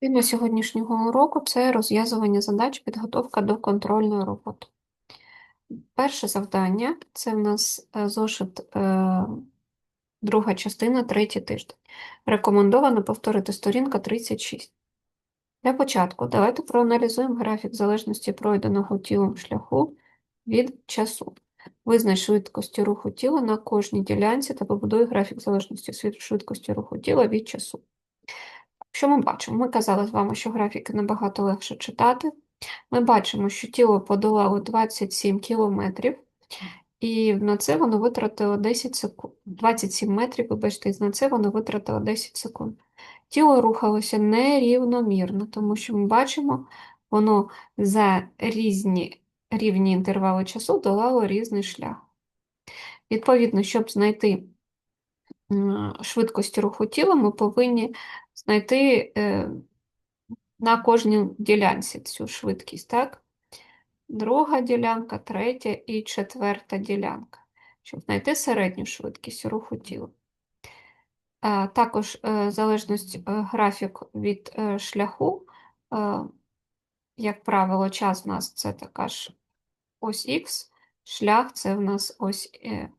Тема сьогоднішнього уроку це розв'язування задач, підготовка до контрольної роботи. Перше завдання це в нас е, зошит, е, друга частина, третій тиждень. Рекомендовано повторити сторінка 36. Для початку давайте проаналізуємо графік залежності пройденого тілом шляху від часу. Визнай швидкості руху тіла на кожній ділянці та побудуй графік залежності від швидкості руху тіла від часу. Що ми бачимо? Ми казали з вами, що графіки набагато легше читати. Ми бачимо, що тіло подолало 27 кілометрів, і на це воно витратило 10 секунд. 27 метрів, вибачте, на це воно витратило 10 секунд. Тіло рухалося нерівномірно, тому що ми бачимо, воно за різні рівні інтервали часу долало різний шлях. Відповідно, щоб знайти швидкість руху тіла, ми повинні знайти е, на кожній ділянці цю швидкість, так? Друга ділянка, третя і четверта ділянка, щоб знайти середню швидкість руху тіла. Е, Також е, залежність е, графік від е, шляху, е, як правило, час в нас це така ж ось Х, шлях це в нас ось е,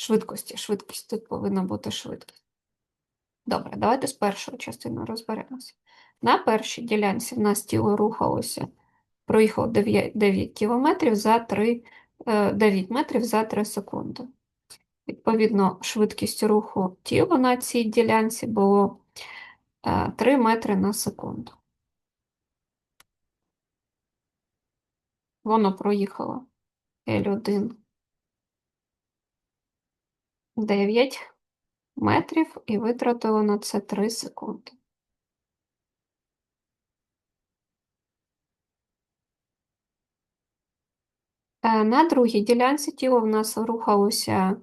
швидкості. Швидкість тут повинна бути швидкість. Добре, давайте з першою частиною розберемося. На першій ділянці в нас тіло рухалося, проїхало 9, 9 кілометрів за 3, е, 9 метрів за 3 секунди. Відповідно, швидкість руху тіла на цій ділянці було е, 3 метри на секунду. Воно проїхало L1 9 метрів і витратило на це 3 секунди. Е, На другій ділянці тіло в нас рухалося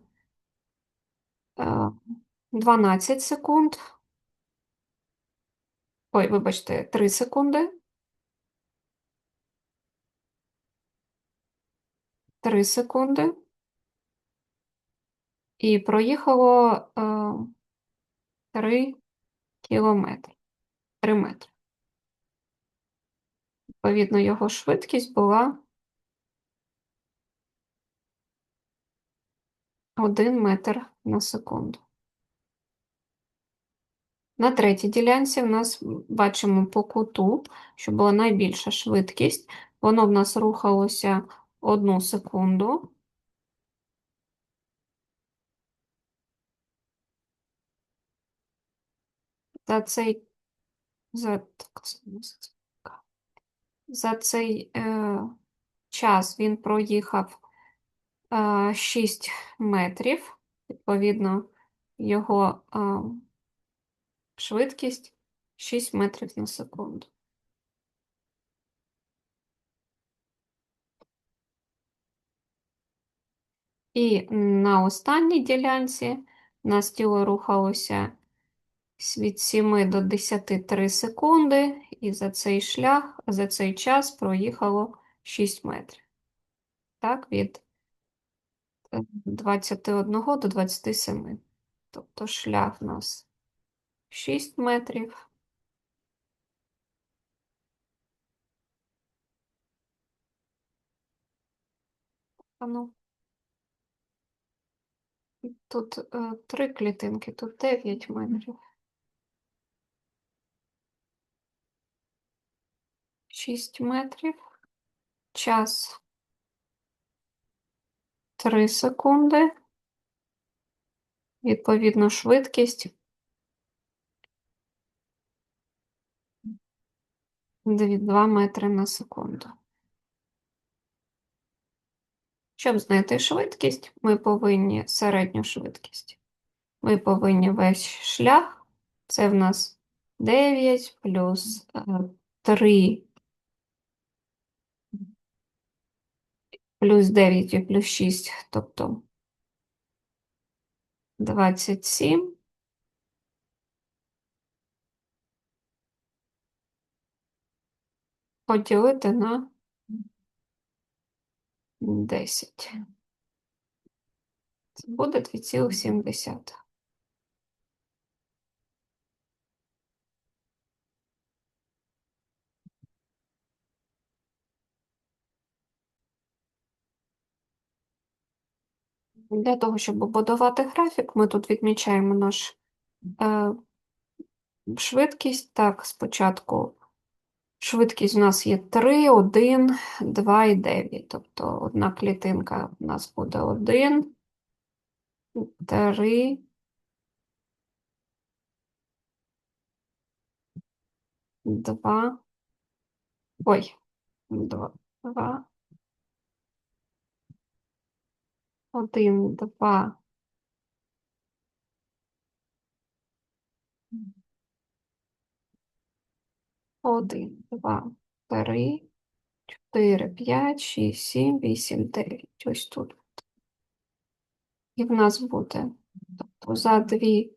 е, 12 секунд. Ой, вибачте, 3 секунди. 3 секунди. І проїхало е, 3 кілометри. 3 метри. Відповідно, його швидкість була 1 метр на секунду. На третій ділянці в нас бачимо по куту, що була найбільша швидкість. Воно в нас рухалося 1 секунду. За цей, за, за цей е, час він проїхав е, 6 метрів. Відповідно, його е, швидкість 6 метрів на секунду. І на останній ділянці у нас тіло рухалося від 7 до 10 3 секунди, і за цей шлях, за цей час проїхало 6 метрів. Так, від е, 21 до 27. Тобто шлях у нас 6 метрів. А ну. І Тут е, три клітинки, тут 9 метрів. 6 метрів. Час 3 секунди. Відповідно, швидкість 2 метри на секунду. Щоб знайти швидкість, ми повинні середню швидкість. Ми повинні весь шлях, це в нас 9 плюс е, 3 плюс 9 і плюс 6, тобто 27. Поділити на 10. Це буде 2,7. Для того, щоб побудувати графік, ми тут відмічаємо наш е, швидкість. Так, спочатку швидкість у нас є 3, 1, 2 і 9. Тобто одна клітинка у нас буде 1, 3, 2, ой, 2, 2, 1, 2, Один, два, три, чотири, п'ять, шість, сім, вісім, дев'ять. Ось тут. І в нас буде тобто, за дві.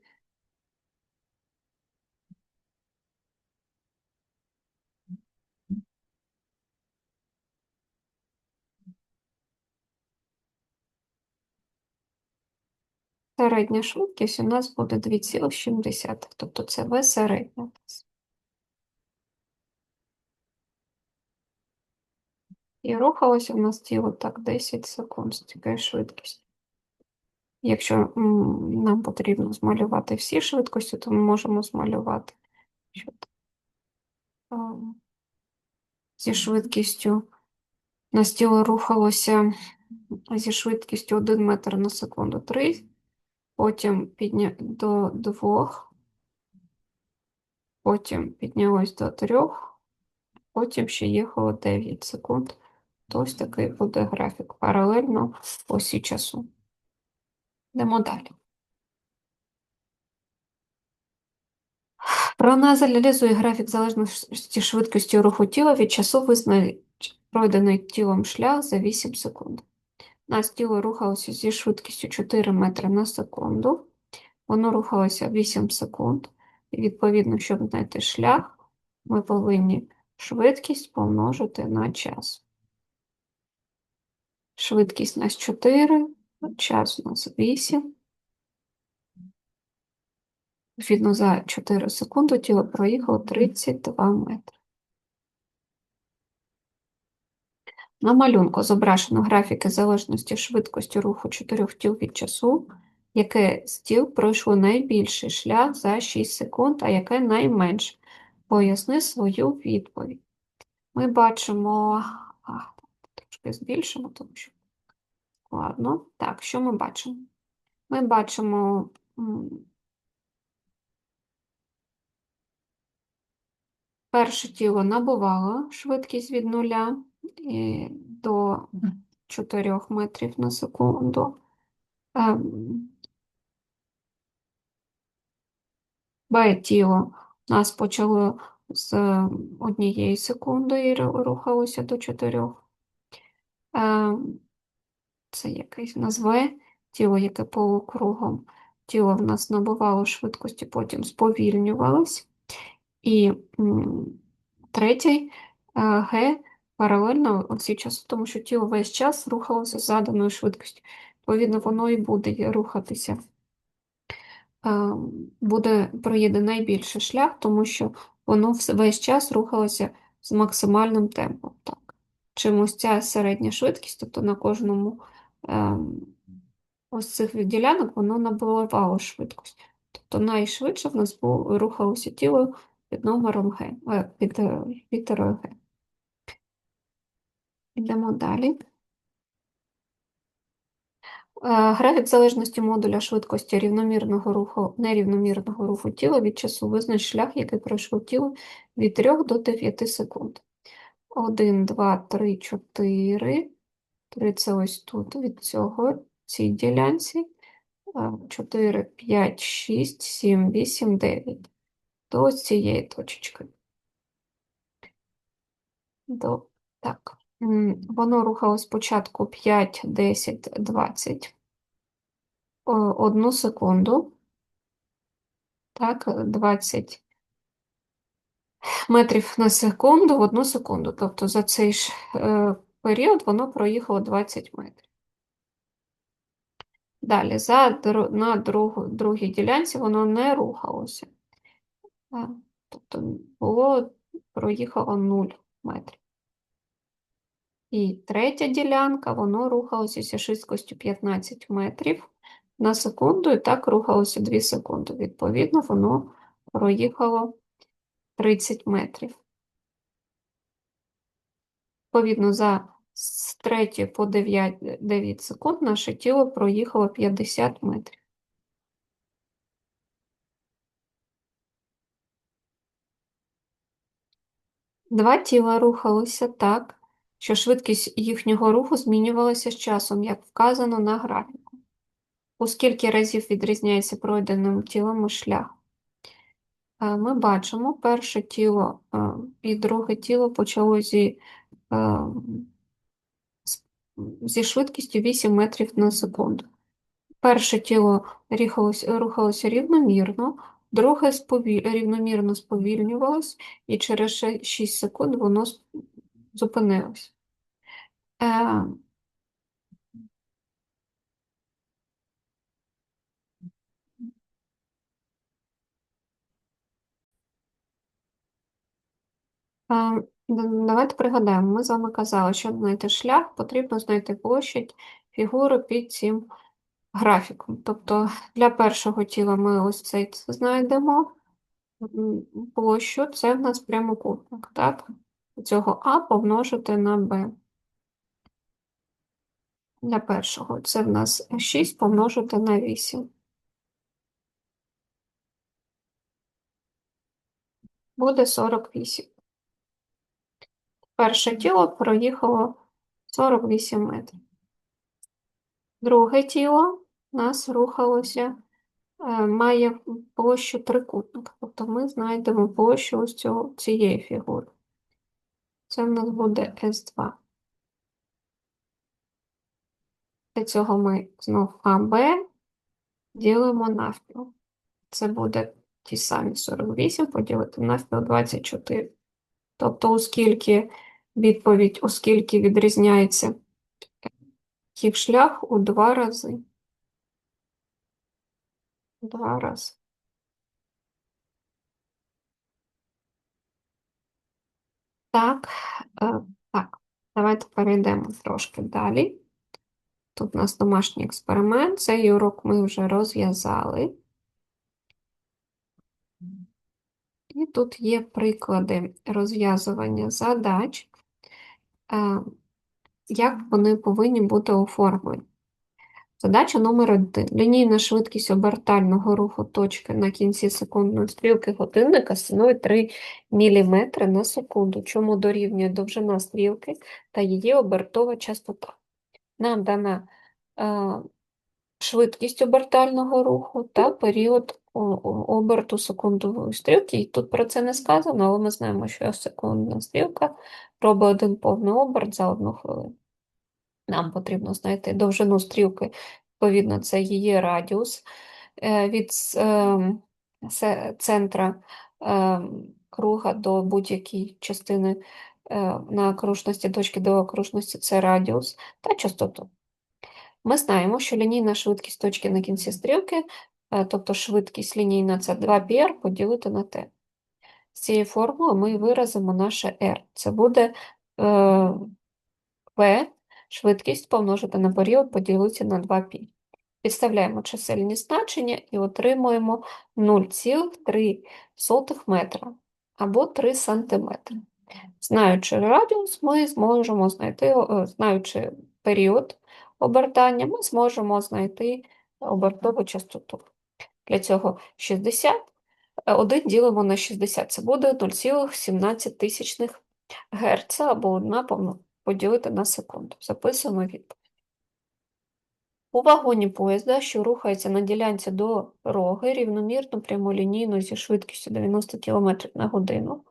Середня швидкість у нас буде 2,7. Тобто це В середня. І рухалося в нас тіло так 10 секунд з такою швидкістю. Якщо нам потрібно змалювати всі швидкості, то ми можемо змалювати зі швидкістю. У нас тіло рухалося зі швидкістю 1 метр на секунду 3, потім підня... до 2, потім піднялось до 3, потім ще їхало 9 секунд. То ось такий буде графік паралельно осі часу. Йдемо далі. Проаналізує графік залежності швидкості руху тіла від часу визначений пройдений тілом шлях за 8 секунд. Нас тіло рухалося зі швидкістю 4 метри на секунду. Воно рухалося 8 секунд. І відповідно, щоб знайти шлях, ми повинні швидкість помножити на час. Швидкість у нас 4, час у нас 8. Відповідно, за 4 секунди тіло проїхало 32 метри. На малюнку зображено графіки залежності швидкості руху чотирьох тіл від часу, яке з тіл пройшло найбільший шлях за 6 секунд, а яке найменше. Поясни свою відповідь. Ми бачимо, а, трошки збільшимо, тому що складно. Так, що ми бачимо? Ми бачимо перше тіло набувало швидкість від нуля до 4 метрів на секунду. Ем, тіло у нас почало з однієї секунди і рухалося до 4. Ем, Це якийсь нас В, тіло, яке полукругом. Тіло в нас набувало швидкості, потім сповільнювалось. І третій е, Г паралельно оці часу, тому що тіло весь час рухалося з заданою швидкістю. Відповідно, воно і буде рухатися. е, Буде проїде найбільший шлях, тому що воно весь час рухалося з максимальним темпом. Так. Чим ця середня швидкість, тобто на кожному ем, ось цих ділянок воно набувало швидкість. Тобто найшвидше в нас рухалося тіло під номером Г, е, під е, літерою Г. Йдемо далі. Е, Графік залежності модуля швидкості рівномірного руху, нерівномірного руху тіла від часу визнач шлях, який пройшло тіло від 3 до 9 секунд. 1, 2, 3, 4. 3 це ось тут від цього, цій ділянці. 4, 5, 6, 7, 8, 9. До цієї точечки. До, так. Воно рухалось спочатку 5, 10, 20. О, Одну секунду. Так, 20 метрів на секунду в одну секунду. Тобто за цей ж е, період воно проїхало 20 метрів. Далі, за, на другу, другій ділянці воно не рухалося. Тобто було, проїхало 0 метрів. І третя ділянка, воно рухалося зі швидкістю 15 метрів на секунду, і так рухалося 2 секунди. Відповідно, воно проїхало 30 метрів. Відповідно, за з 3 по 9, 9 секунд наше тіло проїхало 50 метрів. Два тіла рухалися так, що швидкість їхнього руху змінювалася з часом, як вказано на графіку. У скільки разів відрізняється пройденим тілом шлях? Е, Ми бачимо, перше тіло е, і друге тіло почало зі, е, зі швидкістю 8 метрів на секунду. Перше тіло рухалося, рівномірно, друге сповіль, рівномірно сповільнювалось, і через 6 секунд воно зупинилось. Е, е, давайте пригадаємо, ми з вами казали, щоб знайти шлях, потрібно знайти площадь фігури під цим графіком. Тобто для першого тіла ми ось цей знайдемо площу, це в нас прямокутник, так? Цього А помножити на Б. Для першого це в нас 6 помножити на 8. Буде 48. Перше тіло проїхало 48 метрів. Друге тіло нас рухалося, е, має площу трикутника. Тобто ми знайдемо площу ось цього, цієї фігури. Це в нас буде С2. Для цього ми знов АБ ділимо навпіл. Це буде ті самі 48 поділити навпіл 24. Тобто, оскільки відповідь, оскільки відрізняється їх шлях у два рази. Два рази. Так, е, так, давайте перейдемо трошки далі. Тут у нас домашній експеримент. Цей урок ми вже розв'язали. І тут є приклади розв'язування задач, е, як вони повинні бути оформлені. Задача номер 1. Лінійна швидкість обертального руху точки на кінці секундної стрілки годинника становить 3 мм на секунду, чому дорівнює довжина стрілки та її обертова частота. Нам дана е, швидкість обертального руху та період оберту секундової стрілки. І тут про це не сказано, але ми знаємо, що секундна стрілка робить один повний оберт за одну хвилину. Нам потрібно знайти довжину стрілки, відповідно, це її радіус е, від ем, центра ем, круга до будь-якої частини е, на окружності, точки до окружності це радіус та частоту. Ми знаємо, що лінійна швидкість точки на кінці стрілки, е, тобто швидкість лінійна це 2πr поділити на t. З цієї формули ми виразимо наше r. Це буде v, швидкість помножити на період поділити на 2π. Підставляємо чисельні значення і отримуємо 0,3 метра або 3 сантиметри. Знаючи радіус, ми зможемо знайти, е, знаючи період обертання, ми зможемо знайти обертову частоту. Для цього 60, е, 1 ділимо на 60, це буде 0,17 Гц або 1 повно- поділити на секунду. Записуємо відповідь. У вагоні поїзда, що рухається на ділянці дороги рівномірно прямолінійно зі швидкістю 90 км на годину,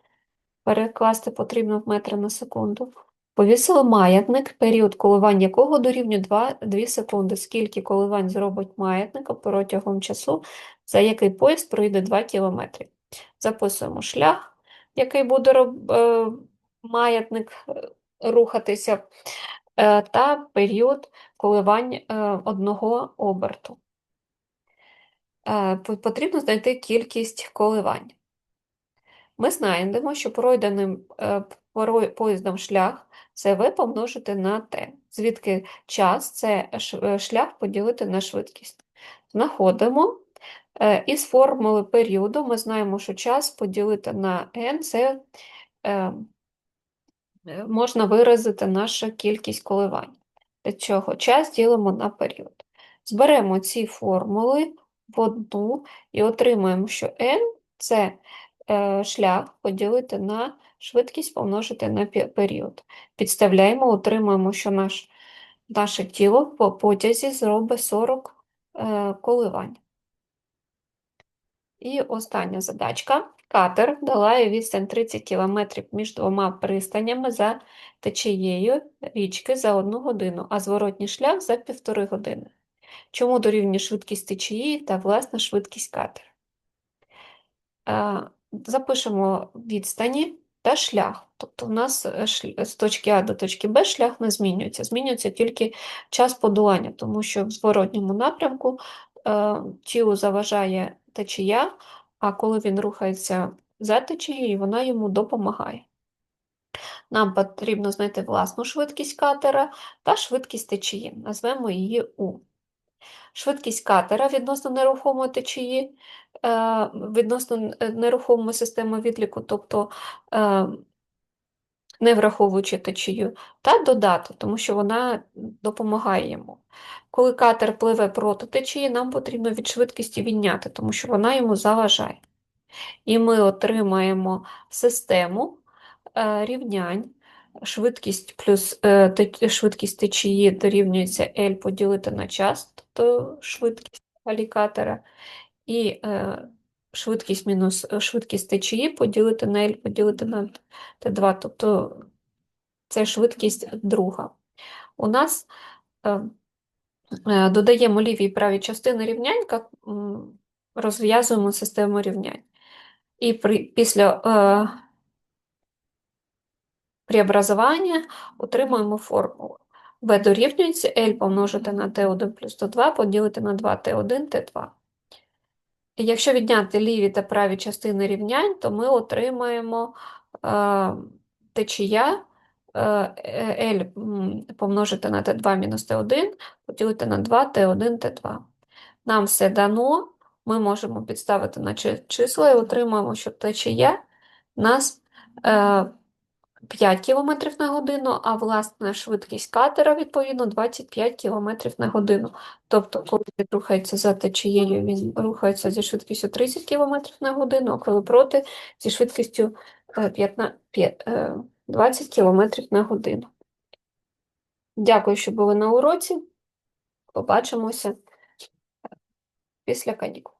перекласти потрібно в метри на секунду, повісили маятник, період коливань якого дорівнює 2, 2 секунди. Скільки коливань зробить маятник протягом часу, за який поїзд пройде 2 км. Записуємо шлях, який буде роб- е, маятник е, рухатися, е, та період коливань е, одного оберту. Е, Потрібно знайти кількість коливань. Ми знайдемо, що пройденим, поїздом шлях це v помножити на t, звідки час це шлях поділити на швидкість. Знаходимо. Із формули періоду ми знаємо, що час поділити на n – це можна виразити нашу кількість коливань. Для чого? Час ділимо на період. Зберемо ці формули в одну і отримаємо, що n – це е, шлях поділити на швидкість помножити на період. Підставляємо, отримаємо, що наш, наше тіло по потязі зробить 40 е, коливань. І остання задачка. Катер долає відстань 30 км між двома пристанями за течією річки за одну годину, а зворотній шлях за півтори години. Чому дорівнює швидкість течії та власна швидкість катера? Запишемо відстані та шлях. Тобто у нас е, з точки А до точки Б шлях не змінюється, змінюється тільки час подолання, тому що в зворотньому напрямку е, тілу заважає течія, а коли він рухається за течією, вона йому допомагає. Нам потрібно знайти власну швидкість катера та швидкість течії. Назвемо її У. Швидкість катера відносно нерухомої течії, е, відносно н- нерухомої системи відліку, тобто е, не враховуючи течію, та додати, тому що вона допомагає йому. Коли катер пливе проти течії, нам потрібно від швидкості відняти, тому що вона йому заважає. І ми отримаємо систему е, рівнянь. Швидкість плюс е, швидкість течії дорівнюється L поділити на час, тобто швидкість алікатора, і е, швидкість мінус е, швидкість течії поділити на L поділити на Т2, тобто це швидкість друга. У нас е, е, додаємо ліві і праві частини рівнянь, розв'язуємо систему рівнянь. І при, після е, преобразування отримуємо формулу. В дорівнюється L помножити на T1 плюс T2 поділити на 2T1 T2. Якщо відняти ліві та праві частини рівнянь, то ми отримаємо е, течія е, L помножити на T2 мінус T1 поділити на 2 T1 T2. Нам все дано, ми можемо підставити на чи- числа і отримаємо, що течія нас е, 5 км на годину, а власна швидкість катера, відповідно, 25 км на годину. Тобто, коли він рухається за течією, він рухається зі швидкістю 30 км на годину, а коли проти, зі швидкістю е, 15 п'ят- е, 20 км на годину. Дякую, що були на уроці. Побачимося після канікул.